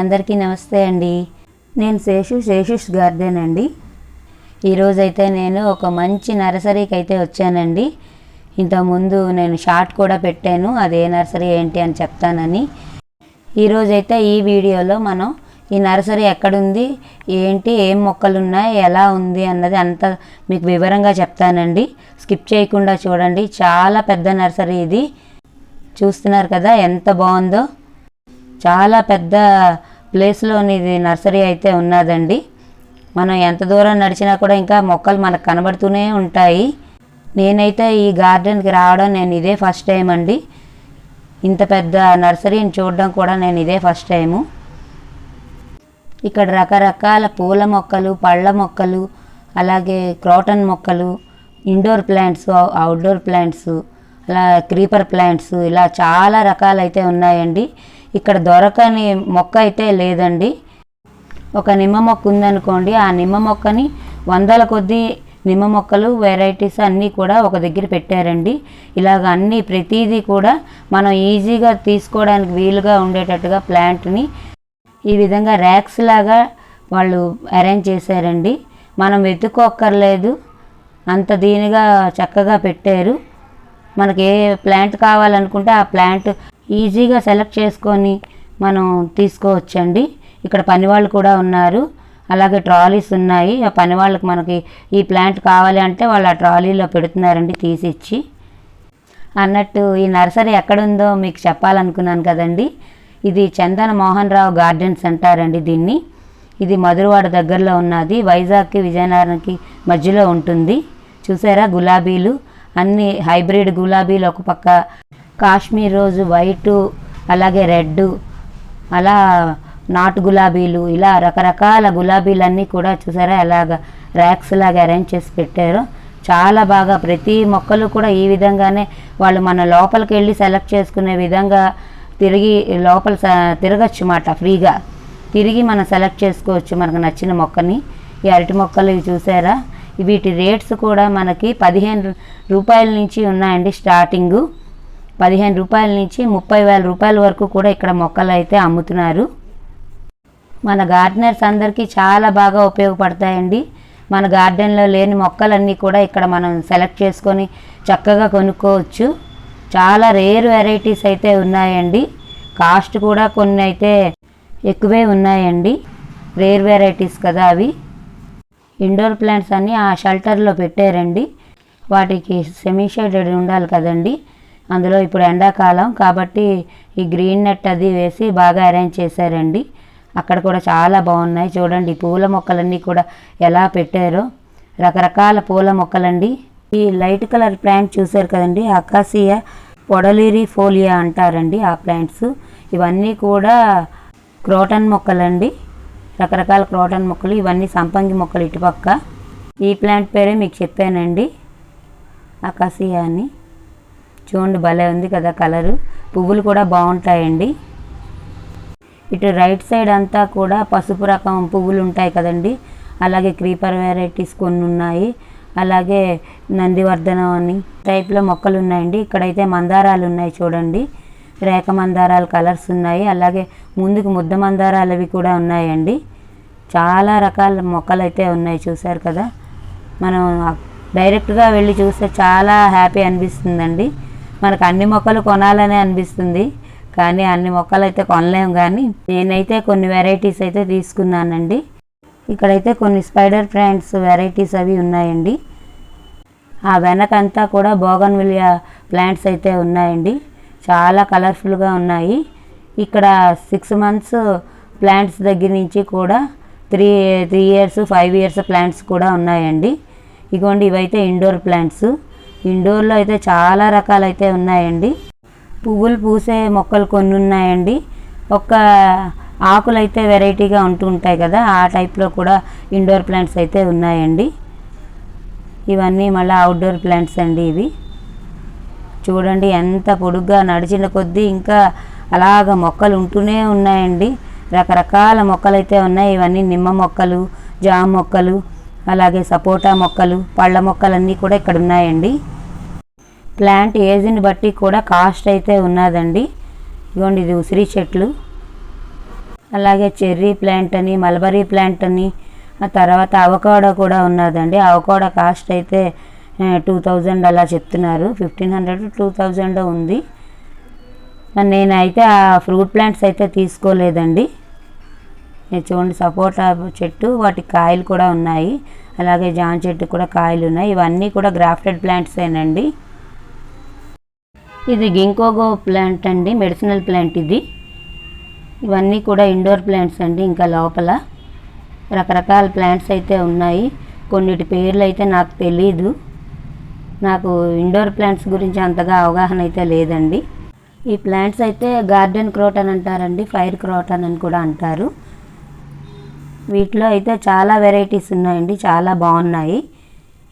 అందరికీ నమస్తే అండి. నేను శేషు శేషుష్ గార్డెన్ అండి. ఈరోజైతే నేను ఒక మంచి నర్సరీకి అయితే వచ్చానండి. ఇంతకుముందు నేను షార్ట్ కూడా పెట్టాను అది ఏ నర్సరీ ఏంటి అని చెప్తానని. ఈరోజైతే ఈ వీడియోలో మనం ఈ నర్సరీ ఎక్కడుంది ఏంటి ఏం మొక్కలు ఉన్నాయి ఎలా ఉంది అన్నది అంత మీకు వివరంగా చెప్తానండి. స్కిప్ చేయకుండా చూడండి. చాలా పెద్ద నర్సరీ ఇది. చూస్తున్నారు కదా ఎంత బాగుందో. చాలా పెద్ద ప్లేస్లోని ఇది నర్సరీ అయితే ఉన్నదండి. మనం ఎంత దూరం నడిచినా కూడా ఇంకా మొక్కలు మనకు కనబడుతూనే ఉంటాయి. నేనైతే ఈ గార్డెన్కి రావడం నేను ఇదే ఫస్ట్ టైం అండి. ఇంత పెద్ద నర్సరీని చూడడం కూడా నేను ఇదే ఫస్ట్ టైము. ఇక్కడ రకరకాల పూల మొక్కలు పళ్ళ మొక్కలు అలాగే క్రోటన్ మొక్కలు ఇండోర్ ప్లాంట్స్ అవుట్డోర్ ప్లాంట్స్ అలా క్రీపర్ ప్లాంట్స్ ఇలా చాలా రకాలైతే ఉన్నాయండి. ఇక్కడ దొరకని మొక్క అయితే లేదండి. ఒక నిమ్మ మొక్క ఉందనుకోండి ఆ నిమ్మ మొక్కని వందల కొద్దీ నిమ్మ మొక్కలు వెరైటీస్ అన్నీ కూడా ఒక దగ్గర పెట్టారండి. ఇలాగ అన్నీ ప్రతిదీ కూడా మనం ఈజీగా తీసుకోవడానికి వీలుగా ఉండేటట్టుగా ప్లాంట్ని ఈ విధంగా ర్యాక్స్ లాగా వాళ్ళు అరేంజ్ చేశారండి. మనం వెతుక్కోక్కర్లేదు అంత దీనిగా చక్కగా పెట్టారు. మనకి ఏ ప్లాంట్ కావాలనుకుంటే ఆ ప్లాంట్ ఈజీగా సెలెక్ట్ చేసుకొని మనం తీసుకోవచ్చండి. ఇక్కడ పనివాళ్ళు కూడా ఉన్నారు. అలాగే ట్రాలీస్ ఉన్నాయి. ఆ పని వాళ్ళకి మనకి ఈ ప్లాంట్ కావాలి అంటే వాళ్ళు ఆ ట్రాలీలో పెడుతున్నారండి తీసిచ్చి. అన్నట్టు ఈ నర్సరీ ఎక్కడుందో మీకు చెప్పాలనుకున్నాను కదండి. ఇది చందన మోహన్ రావు గార్డెన్స్ అంటారండి దీన్ని. ఇది మధురవాడ దగ్గరలో ఉన్నది. వైజాగ్కి విజయనగరంకి మధ్యలో ఉంటుంది. చూసారా గులాబీలు? అన్ని హైబ్రిడ్ గులాబీలు ఒక పక్క కాశ్మీర్ రోజు వైటు అలాగే రెడ్ అలా నాటు గులాబీలు ఇలా రకరకాల గులాబీలన్నీ కూడా చూసారా? ఎలాగ ర్యాక్స్ లాగా అరేంజ్ చేసి పెట్టారు. చాలా బాగా ప్రతి మొక్కలు కూడా ఈ విధంగానే వాళ్ళు మన లోపలికి వెళ్ళి సెలెక్ట్ చేసుకునే విధంగా తిరిగి లోపల తిరగచ్చు మాట ఫ్రీగా. తిరిగి మనం సెలెక్ట్ చేసుకోవచ్చు మనకు నచ్చిన మొక్కని. ఈ అరటి మొక్కలు ఇవి చూసారా? వీటి రేట్స్ కూడా మనకి పదిహేను రూపాయల నుంచి ఉన్నాయండి స్టార్టింగు. పదిహేను రూపాయల నుంచి ముప్పై వేల రూపాయల వరకు కూడా ఇక్కడ మొక్కలు అయితే అమ్ముతున్నారు. మన గార్డెనర్స్ అందరికీ చాలా బాగా ఉపయోగపడతాయండి. మన గార్డెన్లో లేని మొక్కలన్నీ కూడా ఇక్కడ మనం సెలెక్ట్ చేసుకొని చక్కగా కొనుక్కోవచ్చు. చాలా రేర్ వెరైటీస్ అయితే ఉన్నాయండి. కాస్ట్ కూడా కొన్ని అయితే ఎక్కువే ఉన్నాయండి. రేర్ వెరైటీస్ కదా అవి. ఇండోర్ ప్లాంట్స్ అన్నీ ఆ షెల్టర్లో పెట్టారండి. వాటికి సెమీ షేడెడ్ ఉండాలి కదండి. అందులో ఇప్పుడు ఎండాకాలం కాబట్టి ఈ గ్రీన్ నెట్ అది వేసి బాగా అరేంజ్ చేశారండి. అక్కడ కూడా చాలా బాగున్నాయి. చూడండి పూల మొక్కలన్నీ కూడా ఎలా పెట్టారో. రకరకాల పూల మొక్కలండి. ఈ లైట్ కలర్ ప్లాంట్ చూశారు కదండి అకాసియా పొడలిరి ఫోలియా అంటారండి ఆ ప్లాంట్స్. ఇవన్నీ కూడా క్రోటన్ మొక్కలండి. రకరకాల క్రోటన్ మొక్కలు ఇవన్నీ సంపంగి మొక్కలు ఇటుపక్క. ఈ ప్లాంట్ పేరే మీకు చెప్పానండి అకాసియా అని చూడండి భలే ఉంది కదా కలరు. పువ్వులు కూడా బాగుంటాయండి. ఇటు రైట్ సైడ్ అంతా కూడా పసుపు రకం పువ్వులు ఉంటాయి కదండి. అలాగే క్రీపర్ వెరైటీస్ కొన్ని ఉన్నాయి. అలాగే నందివర్ధనం అని టైప్లో మొక్కలు ఉన్నాయండి. ఇక్కడైతే మందారాలు ఉన్నాయి చూడండి. రేఖ మందారాలు కలర్స్ ఉన్నాయి. అలాగే ముందుకు ముద్ద మందారాలు అవి కూడా ఉన్నాయండి. చాలా రకాల మొక్కలు అయితే ఉన్నాయి చూసారు కదా. మనం డైరెక్ట్గా వెళ్ళి చూస్తే చాలా హ్యాపీ అనిపిస్తుందండి. మనకు అన్ని మొక్కలు కొనాలనే అనిపిస్తుంది. కానీ అన్ని మొక్కలు అయితే కొనలేము కానీ నేనైతే కొన్ని వెరైటీస్ అయితే తీసుకున్నానండి. ఇక్కడైతే కొన్ని స్పైడర్ ప్లాంట్స్ వెరైటీస్ అవి ఉన్నాయండి. ఆ వెనకంతా కూడా బోగన్విలియా ప్లాంట్స్ అయితే ఉన్నాయండి. చాలా కలర్ఫుల్గా ఉన్నాయి. ఇక్కడ సిక్స్ మంత్స్ ప్లాంట్స్ దగ్గర నుంచి కూడా three three years five years plants కూడా ఉన్నాయండి. ఇగోండి ఇవైతే ఇండోర్ ప్లాంట్స్ ఇండోర్లో అయితే చాలా రకాలైతే ఉన్నాయండి. పువ్వులు పూసే మొక్కలు కొన్ని ఉన్నాయండి. ఒక్క ఆకులు అయితే వెరైటీగా ఉంటూ ఉంటాయి కదా ఆ టైప్లో కూడా ఇండోర్ ప్లాంట్స్ అయితే ఉన్నాయండి. ఇవన్నీ మళ్ళీ అవుట్డోర్ ప్లాంట్స్ అండి ఇవి. చూడండి ఎంత పొడుగ్గా నడిచిన కొద్దీ ఇంకా అలాగ మొక్కలు ఉంటూనే ఉన్నాయండి. రకరకాల మొక్కలు అయితే ఉన్నాయి. ఇవన్నీ నిమ్మ మొక్కలు జామ మొక్కలు అలాగే సపోటా మొక్కలు పళ్ళ మొక్కలన్నీ కూడా ఇక్కడ ఉన్నాయండి. ప్లాంట్ ఏజ్ని బట్టి కూడా కాస్ట్ అయితే ఉన్నదండి. ఇదిగోండి ఇది ఉసిరి చెట్లు. అలాగే చెర్రీ ప్లాంట్ అని మల్బరీ ప్లాంట్ అని ఆ తర్వాత అవకాడో కూడా ఉన్నదండి. అవకాడో కాస్ట్ అయితే టూ థౌజండ్ అలా చెప్తున్నారు. ఫిఫ్టీన్ హండ్రెడ్ టూ థౌజండ్ ఉంది. నేనైతే ఆ ఫ్రూట్ ప్లాంట్స్ అయితే తీసుకోలేదండి. చూడండి సపోటా చెట్టు వాటి కాయలు కూడా ఉన్నాయి. అలాగే జామ చెట్టు కూడా కాయలు ఉన్నాయి. ఇవన్నీ కూడా గ్రాఫ్టెడ్ ప్లాంట్సేనండి ఇది గింకోగో ప్లాంట్ అండి మెడిసినల్ ప్లాంట్ ఇది. ఇవన్నీ కూడా ఇండోర్ ప్లాంట్స్ అండి ఇంకా లోపల. రకరకాల ప్లాంట్స్ అయితే ఉన్నాయి. కొన్నిటి పేర్లు అయితే నాకు తెలీదు. నాకు ఇండోర్ ప్లాంట్స్ గురించి అంతగా అవగాహన అయితే లేదండి. ఈ ప్లాంట్స్ అయితే గార్డెన్ క్రోటన్ అంటారండి ఫైర్ క్రోటన్ అని కూడా అంటారు. వీటిలో అయితే చాలా వెరైటీస్ ఉన్నాయండి చాలా బాగున్నాయి.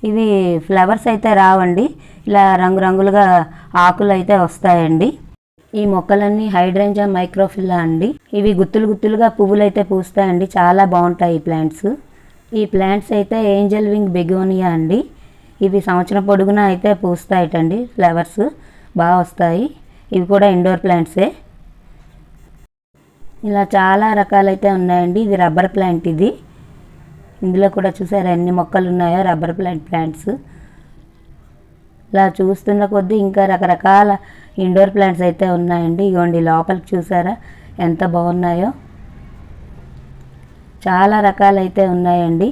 ఇవి ఫ్లవర్స్ అయితే రావండి ఇలా రంగురంగులుగా ఆకులు అయితే వస్తాయండి. ఈ మొక్కలన్నీ హైడ్రేంజా మైక్రోఫిల్లా అండి. ఇవి గుత్తులు గుత్తులుగా పువ్వులు అయితే పూస్తాయండి చాలా బాగుంటాయి ఈ ప్లాంట్స్. ఈ ప్లాంట్స్ అయితే ఏంజల్ వింగ్ బెగోనియా అండి. ఇవి సంవత్సరం పొడుగునా అయితే పూస్తాయటండి ఫ్లవర్స్ బాగా వస్తాయి. ఇవి కూడా ఇండోర్ ప్లాంట్సే. ఇలా చాలా రకాలైతే ఉన్నాయండి. ఇది రబ్బర్ ప్లాంట్ ఇది. ఇందులో కూడా చూసారా ఎన్ని మొక్కలు ఉన్నాయో రబ్బర్ ప్లాంట్ ప్లాంట్స్. ఇలా చూస్తున్న కొద్దీ ఇంకా రకరకాల ఇండోర్ ప్లాంట్స్ అయితే ఉన్నాయండి. ఇగోండి లోపలికి చూసారా ఎంత బాగున్నాయో. చాలా రకాలైతే ఉన్నాయండి.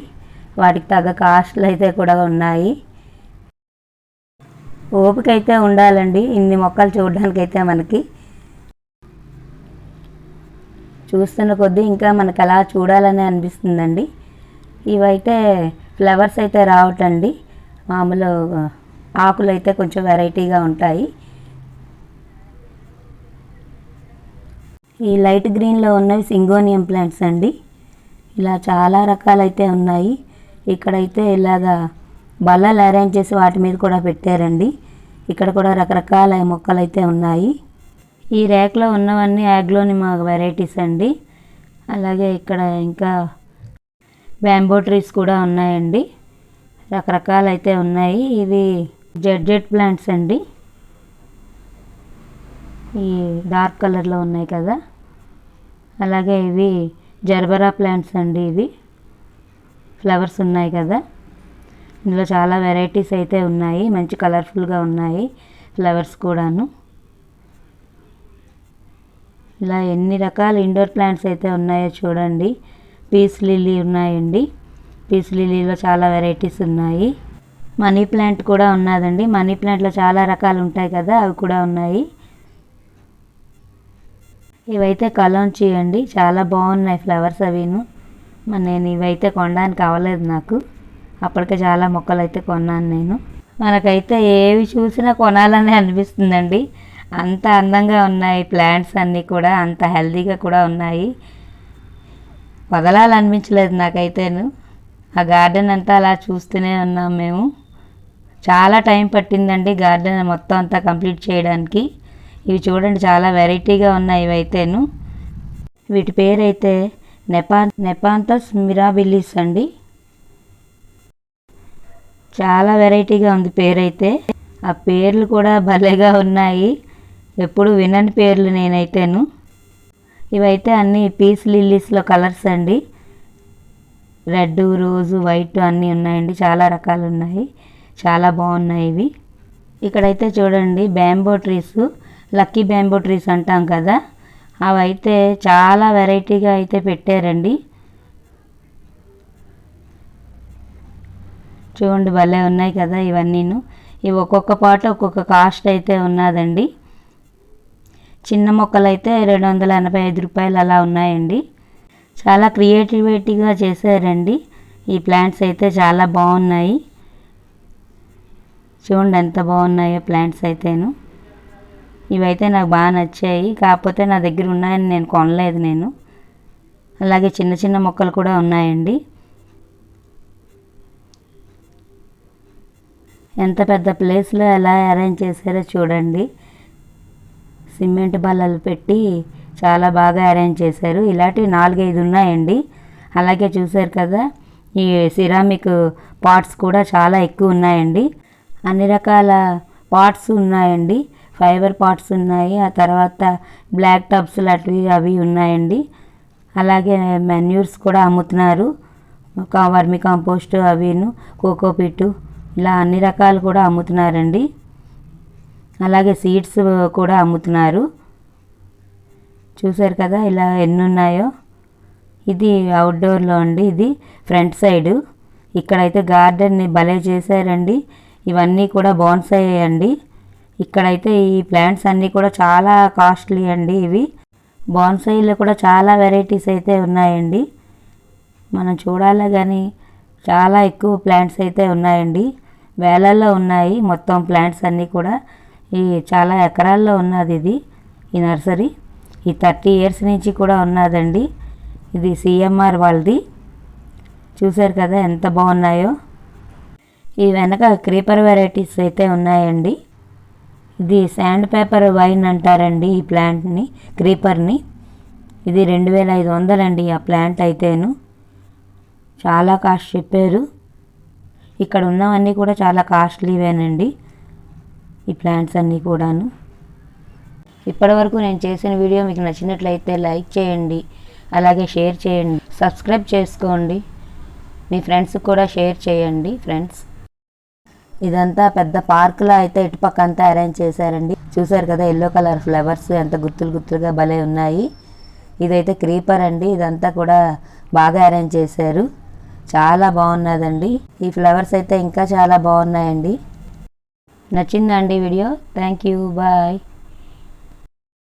వాటికి తగ్గ కాస్ట్లు అయితే కూడా ఉన్నాయి. ఓపిక అయితే ఉండాలండి. ఇన్ని మొక్కలు చూడడానికైతే మనకి. చూస్తున్న కొద్దీ ఇంకా మనకు అలా చూడాలని అనిపిస్తుందండి. ఇవైతే ఫ్లవర్స్ అయితే రావటండి. మామూలు ఆకులు అయితే కొంచెం వెరైటీగా ఉంటాయి. ఈ లైట్ గ్రీన్లో ఉన్నవి సింగోనియం ప్లాంట్స్ అండి. ఇలా చాలా రకాలైతే ఉన్నాయి. ఇక్కడైతే ఇలాగా బల్లలు అరేంజ్ చేసి వాటి మీద కూడా పెట్టారండి. ఇక్కడ కూడా రకరకాల మొక్కలు అయితే ఉన్నాయి. ఈ ర్యాక్లో ఉన్నవన్నీ యాగ్లోని మా వెరైటీస్ అండి. అలాగే ఇక్కడ ఇంకా బ్యాంబో ట్రీస్ కూడా ఉన్నాయండి. రకరకాలు అయితే ఉన్నాయి. ఇవి జెడ్ జెడ్ ప్లాంట్స్ అండి. ఈ డార్క్ కలర్లో ఉన్నాయి కదా. అలాగే ఇవి జర్బరా ప్లాంట్స్ అండి ఇవి. ఫ్లవర్స్ ఉన్నాయి కదా. ఇందులో చాలా వెరైటీస్ అయితే ఉన్నాయి. మంచి కలర్ఫుల్గా ఉన్నాయి ఫ్లవర్స్ కూడాను. ఇలా ఎన్ని రకాల ఇండోర్ ప్లాంట్స్ అయితే ఉన్నాయో చూడండి. పీస్ లిల్లీ ఉన్నాయండి. పీస్ లిల్లీలో చాలా వెరైటీస్ ఉన్నాయి. మనీ ప్లాంట్ కూడా ఉన్నదండి. మనీ ప్లాంట్లో చాలా రకాలు ఉంటాయి కదా అవి కూడా ఉన్నాయి. ఇవైతే కలోంచి అండి చాలా బాగున్నాయి ఫ్లవర్స్ అవిను. మరి నేను ఇవైతే కొనడానికి అవ్వలేదు నాకు. అప్పటికే చాలా మొక్కలు అయితే కొన్నాను నేను. మనకైతే ఏవి చూసినా కొనాలని అనిపిస్తుందండి. అంత అందంగా ఉన్నాయి ప్లాంట్స్ అన్నీ కూడా అంత హెల్దీగా కూడా ఉన్నాయి. వదలాలనిపించలేదు నాకైతేను. ఆ గార్డెన్ అంతా అలా చూస్తూనే ఉన్నాం మేము. చాలా టైం పట్టిందండి గార్డెన్ మొత్తం అంతా కంప్లీట్ చేయడానికి. ఇవి చూడండి చాలా వెరైటీగా ఉన్నాయి ఇవైతేను. వీటి పేరైతే నెపా నెపాంతస్ మిరాబిల్లిస్ అండి. చాలా వెరైటీగా ఉంది పేరైతే. ఆ పేర్లు కూడా భలేగా ఉన్నాయి. ఎప్పుడు వినని పేర్లు నేనైతేను. ఇవైతే అన్ని పీస్ లిల్లీస్లో కలర్స్ అండి. రెడ్ రోజు వైట్ అన్నీ ఉన్నాయండి. చాలా రకాలు ఉన్నాయి. చాలా బాగున్నాయి ఇవి. ఇక్కడైతే చూడండి bamboo trees. Lucky bamboo trees అంటాం కదా. అవైతే చాలా వెరైటీగా అయితే పెట్టారండి. చూడండి భలే ఉన్నాయి కదా ఇవన్నీను. ఇవి ఒక్కొక్క పాట ఒక్కొక్క కాస్ట్ అయితే ఉన్నదండి. చిన్న మొక్కలు అయితే రెండు వందల ఎనభై ఐదు రూపాయలు అలా ఉన్నాయండి. చాలా క్రియేటివిటీగా చేశారండి. ఈ ప్లాంట్స్ అయితే చాలా బాగున్నాయి. చూడండి ఎంత బాగున్నాయో ప్లాంట్స్ అయితేను. ఇవైతే నాకు బాగా నచ్చాయి. కాకపోతే నా దగ్గర ఉన్నాయని నేను కొనలేదు నేను. అలాగే చిన్న చిన్న మొక్కలు కూడా ఉన్నాయండి. ఎంత పెద్ద ప్లేస్లో ఎలా అరేంజ్ చేశారో చూడండి. సిమెంట్ బల్లలు పెట్టి చాలా బాగా అరేంజ్ చేశారు. ఇలాంటివి నాలుగైదు ఉన్నాయండి. అలాగే చూశారు కదా ఈ సిరామిక్ పాట్స్ కూడా చాలా ఎక్కువ ఉన్నాయండి. అన్ని రకాల పాట్స్ ఉన్నాయండి. ఫైబర్ పాట్స్ ఉన్నాయి. ఆ తర్వాత బ్లాక్ టబ్స్ లాంటివి అవి ఉన్నాయండి. అలాగే మెన్యూర్స్ కూడా అమ్ముతున్నారు. కా- వర్మి కాంపోస్ట్ అవిను కోకోపిట్టు ఇలా అన్ని రకాలు కూడా అమ్ముతున్నారండి. అలాగే సీడ్స్ కూడా అమ్ముతున్నారు. చూసారు కదా ఇలా ఎన్ని ఉన్నాయో ఇది అవుట్డోర్లో అండి ఇది ఫ్రంట్ సైడు. ఇక్కడైతే గార్డెన్ని భలే చేశారండి. ఇవన్నీ కూడా బోన్సాయి అండి. ఇక్కడైతే ఈ ప్లాంట్స్ అన్నీ కూడా చాలా కాస్ట్లీ అండి ఇవి. బోన్సాయిలో కూడా చాలా వెరైటీస్ అయితే ఉన్నాయండి. మనం చూడాలి కానీ చాలా ఎక్కువ ప్లాంట్స్ అయితే ఉన్నాయండి. వేలల్లో ఉన్నాయి మొత్తం ప్లాంట్స్ అన్నీ కూడా. ఈ చాలా ఎకరాల్లో ఉన్నది ఇది ఈ నర్సరీ. ఈ థర్టీ ఇయర్స్ నుంచి కూడా ఉన్నదండి. ఇది సిఎంఆర్ వాళ్ళది. చూశారు కదా ఎంత బాగున్నాయో. ఈ వెనక క్రీపర్ వెరైటీస్ అయితే ఉన్నాయండి. ఇది శాండ్ పేపర్ వైన్ అంటారండి ఈ ప్లాంట్ని క్రీపర్ని. ఇది రెండు వేల ఐదు వందలండి ఆ ప్లాంట్ అయితేను. చాలా కాస్ట్ చెప్పారు. ఇక్కడ ఉన్నవన్నీ కూడా చాలా కాస్ట్లీవేనండి. ఈ ప్లాంట్స్ అన్నీ కూడాను. ఇప్పటివరకు నేను చేసిన వీడియో మీకు నచ్చినట్లయితే లైక్ చేయండి అలాగే షేర్ చేయండి సబ్స్క్రైబ్ చేసుకోండి మీ ఫ్రెండ్స్కి కూడా షేర్ చేయండి ఫ్రెండ్స్. ఇదంతా పెద్ద పార్కులో అయితే ఇటుపక్క అంతా అరేంజ్ చేశారండి. చూసారు కదా ఎల్లో కలర్ ఫ్లవర్స్ ఎంత గుత్తులు గుత్తులుగా భలే ఉన్నాయి. ఇదైతే క్రీపర్ అండి ఇదంతా కూడా బాగా అరేంజ్ చేశారు. చాలా బాగున్నదండి. ఈ ఫ్లవర్స్ అయితే ఇంకా చాలా బాగున్నాయండి. నచ్చిందండి వీడియో. Thank you bye